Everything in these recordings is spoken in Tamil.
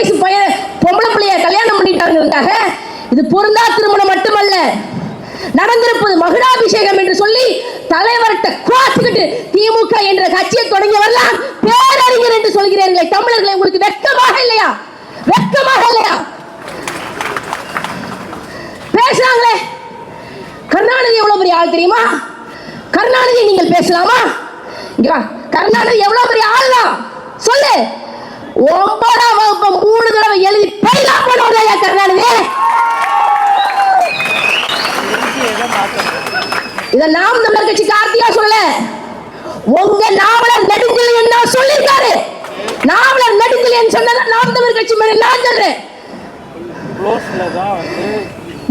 வயசு பையன் பொம்பளை பிள்ளைய கல்யாணம் பண்ணிட்டாங்கிறதுக்காக இது பொருந்தா திருமணம் மட்டுமல்ல. நடந்திருப்பது மகுடாபிஷேகம் என்று சொல்லி தலைவர்கிட்ட கோச்சுக்கிட்டு திமுக என்ற கட்சியை தொடங்கியவரெல்லாம் பேரறிஞர் என்று சொல்கிறீர்களே. தமிழர்களை உங்களுக்கு வெட்கமாக இல்லையா? வெட்கமாக இல்லையா? பேசுறாங்களே. கருணாநிதி எவ்வளவு பெரிய ஆள் தெரியுமா? கருணாநிதி நீங்கள் பேசலாமா? கருணாநிதி எவ்வளவு பெரிய ஆள் தான் சொல்லு. ஒன்பதாம் வகுப்பு மூணு தடவை எழுதி பயிலா பண்ணுவதையா கருணாநிதி? இத நாம் தமிழர் கட்சி கார்த்தியா சொல்ல உங்க நாவலர் நெடுஞ்செழியன் என்ன சொல்லியிருக்காரு. நாவலர் நெடுஞ்செழியன் சொன்னதை நாம் தமிழர் கட்சி மேல நான் சொல்றேன்.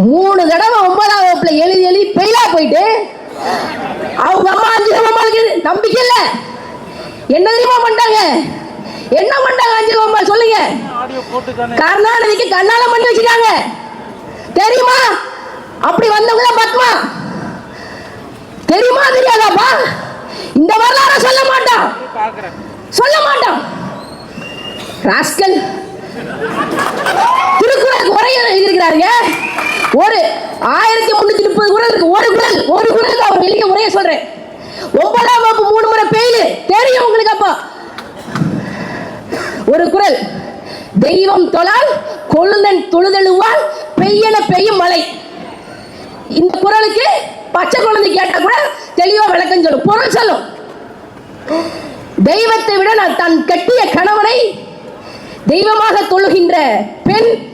மூணு தடவை ஒன்பதாம் வகுப்புல எழுதி எழுதி பெயிலா போயிட்டு அவங்க அம்மா அஞ்சு நம்பிக்கை இல்ல. என்ன தெரியுமா பண்ணிட்டாங்க? என்ன பண்ணிட்டாங்க அஞ்சு அம்மா சொல்லுங்க. கருணாநிதிக்கு கண்ணால பண்ணி வச்சுட்டாங்க. தெரியுமா? அப்படி வந்தவங்க தான் பத்மா. தெரியுமா? தெரியாதாப்பா? இந்த வரலாற சொல்ல மாட்டான் பார்க்குறேன். சொல்ல மாட்டான் ராஸ்கல். திருக்குறளுக்கு உரை எழுதியிருக்கிறாருங்க. ஒரு ஆயிரத்தி முன்னூத்தி முப்பது குரல் இருக்கு. ஒரு குரல் ஒரு குரலுக்கு அவர் வெளியே உரைய சொல்றேன். ஒன்பதாம் வகுப்பு மூணு முறை பெயிலு தெரியும் உங்களுக்கு அப்போ. ஒரு குரல். தெய்வம் தொழால் கொழுந்தன் தொழுதெழுவால் பெய்யன பெய்யும் மழை. இந்த குரலுக்கு பச்சை குழந்தை கேட்டா கூட தெளிவா விளக்கம் சொல்லும். பொருள் சொல்லும். தெய்வத்தை விட நான் தன் கட்டிய கணவனை தெய்வமாக தொழுகின்ற பெண்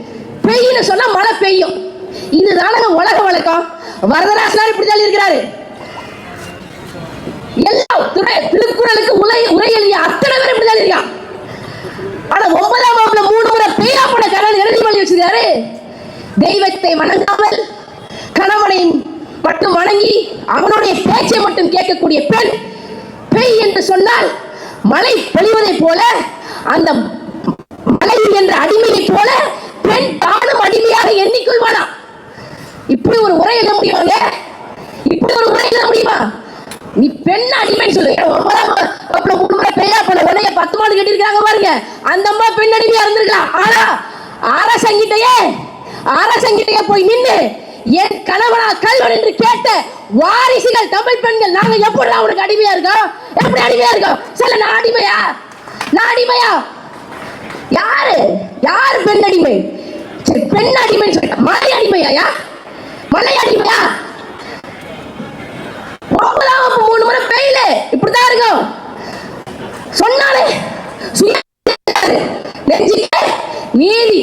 பெய்யுன்னு சொன்னா மழை பெய்யும். இதுதானங்க உலக வழக்கம். வரதராசனார் இப்படி தான் இருக்கிறாரு. எல்லா துறை- திருக்குறளுக்கு உரை உரை எழுதிய அத்தனை பேர் இப்படி தான் இருக்கான் ஆனா ஒன்பதாம் வகுப்புல மூணு முறை பேராப்பட போன கரண் எழுதி பண்ணி வச்சிருக்காரு. தெய்வத்தை வணங்காமல் கணவனையும் மட்டும் வணங்கி அவனுடைய பேச்சை மட்டும் கேட்கக்கூடிய பெண் பெய் என்று சொன்னால் மலை பொழிவதைப் போல அந்த மலை என்ற அடிமையை போல பெண் தானும் அடிமையாக எண்ணிக்கொள்வானா? இப்படி ஒரு உரை எழுத முடியுமாங்க இப்படி ஒரு உரை எழுத முடியுமா? நீ பெண் அடிமை சொல்லு. ஏன் பத்து மாடு கட்டியிருக்காங்க பாருங்க. அந்த அம்மா பின்னடிமையா இருந்திருக்கலாம் ஆனா அரசங்கிட்டயே அரசங்கிட்டயே போய் நின்று என் கணவனா கல்வன் என்று கேட்ட வாரிசுகள் தமிழ் பெண்கள் நாங்க எப்படி அவனுக்கு அடிமையா இருக்கோம்? எப்படி அடிமையா இருக்கோம்? சில நான் அடிமையா? நான் அடிமையா? யாரு? யாரு பெண் அடிமை? சரி பெண் அடிமைன்னு சொல்லிட்டா மலை அடிமையா மலை அடிமையா? மூணு முறை பெயில இப்படிதான் இருக்கும். சொன்னாலே நீதி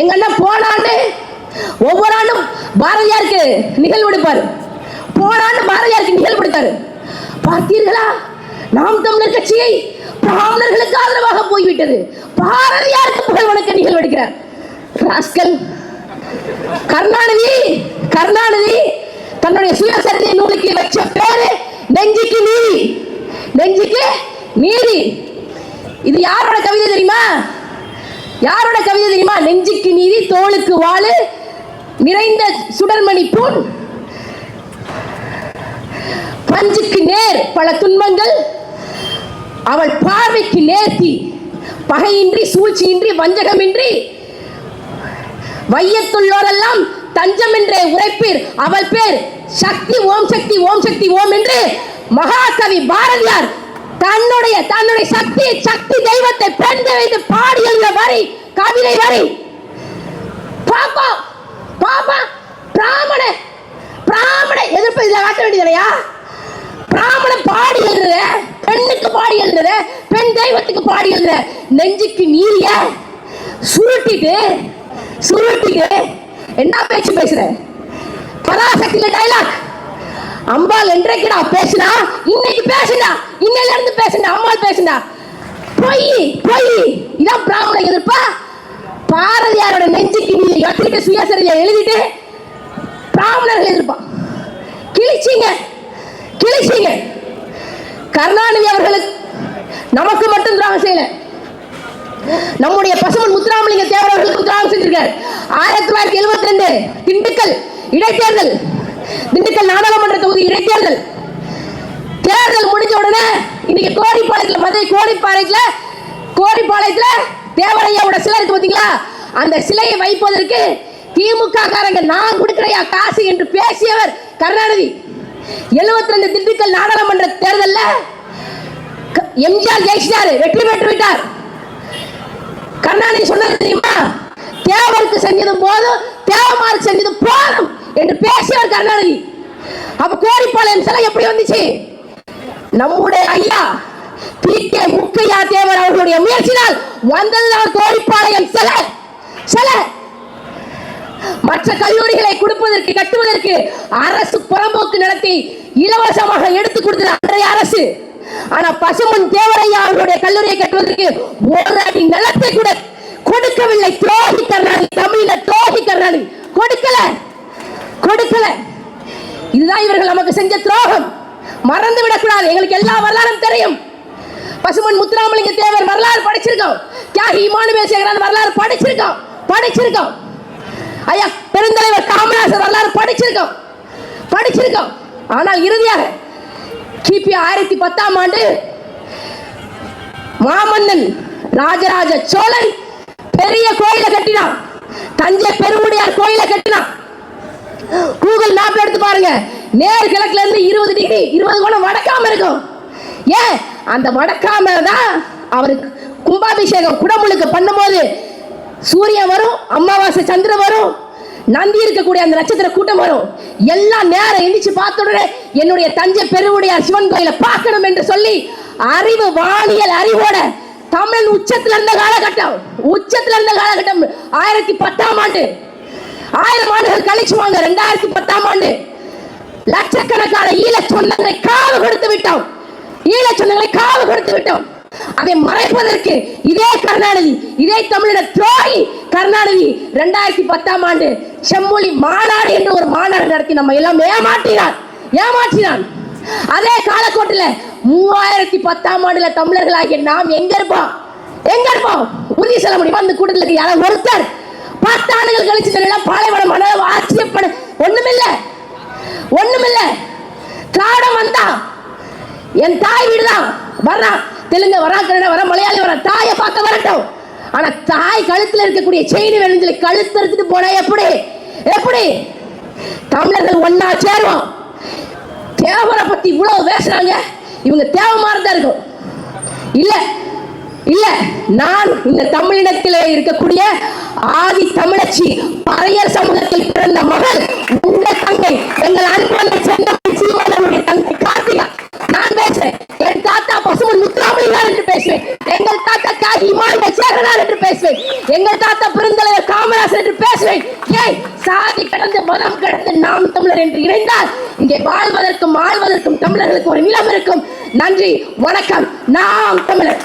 எங்க அண்ணன் போன ஆண்டு ஒவ்வொரு ஆண்டும் பாரதியாருக்கு நிகழ்வு எடுப்பாரு போன ஆண்டு பாரதியாருக்கு நிகழ்வு எடுத்தாரு பார்த்தீர்களா? நாம் தமிழர் கட்சியை பிராமணர்களுக்கு ஆதரவாக போய்விட்டது. பாரதியாருக்கு புகழ் வணக்க நிகழ்வு எடுக்கிறார். ராஸ்கல் கருணாநிதி கருணாநிதி தன்னுடைய சுயசரிதை நூலுக்கு வச்ச பேரு நெஞ்சுக்கு நீதி. நெஞ்சுக்கு நீதி. இது யாரோட கவிதை தெரியுமா? யாரோட கவிதை தெரியுமா? நெஞ்சுக்கு நீதி தோளுக்கு வாழு நிறைந்த சுடர்மணி பூண் பஞ்சுக்கு நேர் பல துன்பங்கள் அவள் பார்வைக்கு நேர்த்தி பகையின்றி சூழ்ச்சியின்றி வஞ்சகமின்றி வையத்துள்ளோரெல்லாம் தஞ்சம் என்றே உரைப்பீர். அவள் பேர் சக்தி ஓம் சக்தி ஓம் சக்தி ஓம் என்று மகாகவி பாரதியார் தன்னுடைய தன்னுடைய சக்தி சக்தி தெய்வத்தை பெண் வைத்து பாடி எழுதிய வரி கவிதை வரி. பாப்பா பாப்பா பிராமண பிராமண எதிர்ப்பு இதில் காட்ட வேண்டியதையா பிராமண பாடி எழுதுற பெண்ணுக்கு பாடி எழுதுற பெண் தெய்வத்துக்கு பாடி எழுதுற நெஞ்சுக்கு நீரிய சுருட்டிட்டு சுருட்டிட்டு என்ன பேச்சு பேசுற? பராசக்தியில டைலாக் அம்பாள் என்றைக்கு நான் பேசினா இன்னைக்கு பேசுனா இன்னையில இருந்து பேசுனா அம்பாள் பேசுனா பொய் பொய். இதான் பிராமண எதிர்ப்பா? பாரதியாரோட நெஞ்சுக்கு நீ எடுத்துக்கிட்டு சுயசரிதை எழுதிட்டு பிராமணர்கள் எதிர்ப்பான் கிழிச்சிங்க. கிழிச்சிங்க. கருணாநிதி அவர்களுக்கு நமக்கு மட்டும் துரோகம் செய்யல. நம்முடைய பசுமன் முத்துராமலிங்க தேவரவர்களுக்கு துரோகம் திராகம் செஞ்சிருக்காரு. ஆயிரத்தி தொள்ளாயிரத்தி எழுபத்தி ரெண்டு திண்டுக்கல் இடைத்தேர்தல். திண்டுக்கல் நாடாளுமன்ற தொகுதி இடைத்தேர்தல். தேர்தல் முடிஞ்ச உடனே இன்னைக்கு கோரிப்பாளையத்தில் மதுரை கோரிப்பாளையத்தில் கோரிப்பாளையத்தில் தேவரையாவோட சிலை இருக்கு பார்த்தீங்களா அந்த சிலையை வைப்பதற்கு திமுக காரங்க நான் கொடுக்கிறையா காசு என்று பேசியவர் கருணாநிதி. 72 ரெண்டு திண்டுக்கல் நாடாளுமன்ற தேர்தல்ல எம்ஜிஆர் ஜெயிச்சிட்டாரு வெற்றி பெற்று விட்டார். கருணாநிதி சொன்னது தெரியுமா? தேவருக்கு செஞ்சது போதும் தேவமாருக்கு செஞ்சது போதும். என்று பேசினார் கருணாநிதி. அப்ப கோரிப்பாளையம் சிலை எப்படி வந்துச்சு? நம்முடைய ஐயா பி கே முக்கையா தேவர் அவர்களுடைய முயற்சினால் வந்ததுதான் கோரிப்பாளையம் சிலை. சிலை. மற்ற கல்லூரிகளை கொடுப்பதற்கு கட்டுவதற்கு அரசு புறம்போக்கு நடத்தி இலவசமாக எடுத்து கொடுத்தது அன்றைய அரசு. ஆனா பசுமன் தேவரையா அவர்களுடைய கல்லூரியை கட்டுவதற்கு ஒரு அடி நிலத்தை கூட கொடுக்கவில்லை. துரோகி கருணாநிதி தமிழில துரோகி கருணாநிதி. கொடுக்கல. கொடுக்கல. இதுதான் இவர்கள் நமக்கு செஞ்ச துரோகம். மறந்து விடக்கூடாது. எங்களுக்கு எல்லா வரலாறும் தெரியும். பசுமன் முத்துராமலிங்க தேவர் வரலாறு படிச்சிருக்கோம். தியாகி இமானுவேல் சேகரன் வரலாறு படிச்சிருக்கோம். படிச்சிருக்கோம். ஐயா பெருந்தலைவர் காமராஜர் வரலாறு படிச்சிருக்கோம். படிச்சிருக்கோம். ஆனால் இறுதியாக கிபி ஆயிரத்தி பத்தாம் ஆண்டு மாமன்னன் ராஜராஜ சோழன் பெரிய கோயிலை கட்டினான். தஞ்சை பெருமுடியார் கோயிலை கட்டினான். கூகுள் மேப் எடுத்து பாருங்க. நேர் கிழக்குல இருந்து இருபது டிகிரி இருபது கோணம் வடக்காம இருக்கும். ஏன்? அந்த வடக்காம தான் அவருக்கு கும்பாபிஷேகம் குடமுழுக்கு பண்ணும்போது சூரியன் வரும் அமாவாசை சந்திரன் வரும் நந்தி இருக்கக்கூடிய அந்த நட்சத்திர கூட்டம் வரும். எல்லாம் நேரம் எந்திரிச்சு பார்த்த உடனே என்னுடைய தஞ்சை பெருவுடைய சிவன் கோயிலை பார்க்கணும் என்று சொல்லி அறிவு வானியல் அறிவோட தமிழ் உச்சத்துல இருந்த காலகட்டம் உச்சத்துல இருந்த காலகட்டம் ஆயிரத்தி பத்தாம் ஆண்டு ஆயிரம் ஆண்டுகள் கழிச்சு வாங்க. ரெண்டாயிரத்தி பத்தாம் ஆண்டு லட்சக்கணக்கான ஈழச் சொந்தங்களை காவு கொடுத்து விட்டோம். ஈழச் சொந்தங்களை காவு கொடுத்து விட்டோம். அதை மறைப்பதற்கு இதே கருணாநிதி இதே தமிழின துரோகி கருணாநிதி ரெண்டாயிரத்தி பத்தாம் ஆண்டு செம்மொழி மாநாடு என்று ஒரு மாநாடு நடத்தி நம்ம எல்லாம் ஏமாற்றினார். ஏமாற்றினான் அதே காலக்கோட்டில் மூவாயிரத்தி பத்தாம் ஆண்டுல தமிழர்களாகிய நாம் எங்க இருப்போம்? எங்க இருப்போம்? உறுதி சொல்ல முடியுமா? அந்த கூட்டத்தில் இருக்க யாராவது ஒருத்தர் பத்து ஆண்டுகள் கழிச்சு தெரியல பாலைவனம் மன ஆச்சரியப்பட. ஒண்ணுமில்ல. ஒண்ணுமில்ல. திராவிடம் வந்தா என் தாய் வீடுதான். வர்றான். தெலுங்கு வரா கன்னட வர மலையாளி வர தாயை பார்க்க வரட்டும். ஆனா தாய் கழுத்துல இருக்கக்கூடிய செயின் வேணும் சொல்லி கழுத்து எடுத்துட்டு போனா எப்படி? எப்படி? தமிழர்கள் ஒன்னா சேருவோம். தேவரை பத்தி இவ்வளவு பேசுறாங்க. இவங்க தேவை தான் இருக்கும். இல்ல இல்ல. நான் இந்த தமிழினத்திலே இருக்கக்கூடிய ஆதி தமிழச்சி பறையர் சமூகத்தில் பிறந்த மகள் உங்க தங்கை எங்கள் அன்பு செந்தமிழ் சீமானவருடைய தங்கை கார்த்திகா. நான் பேசுறேன். என் தாத்தா பசுமன் முத்துராமலிங்கார் என்று பேசுவேன். எங்கள் தாத்தா தியாகி இமானுவேல் சேகரனார் என்று பேசுவேன். எங்கள் தாத்தா பெருந்தலைவர் காமராசர் என்று பேசுவேன். ஏய் சாதி கடந்து மதம் கடந்து நாம் தமிழர் என்று இணைந்தால் இங்கே வாழ்வதற்கும் ஆழ்வதற்கும் தமிழர்களுக்கு ஒரு நிலம் இருக்கும். நன்றி வணக்கம். நாம் தமிழர்.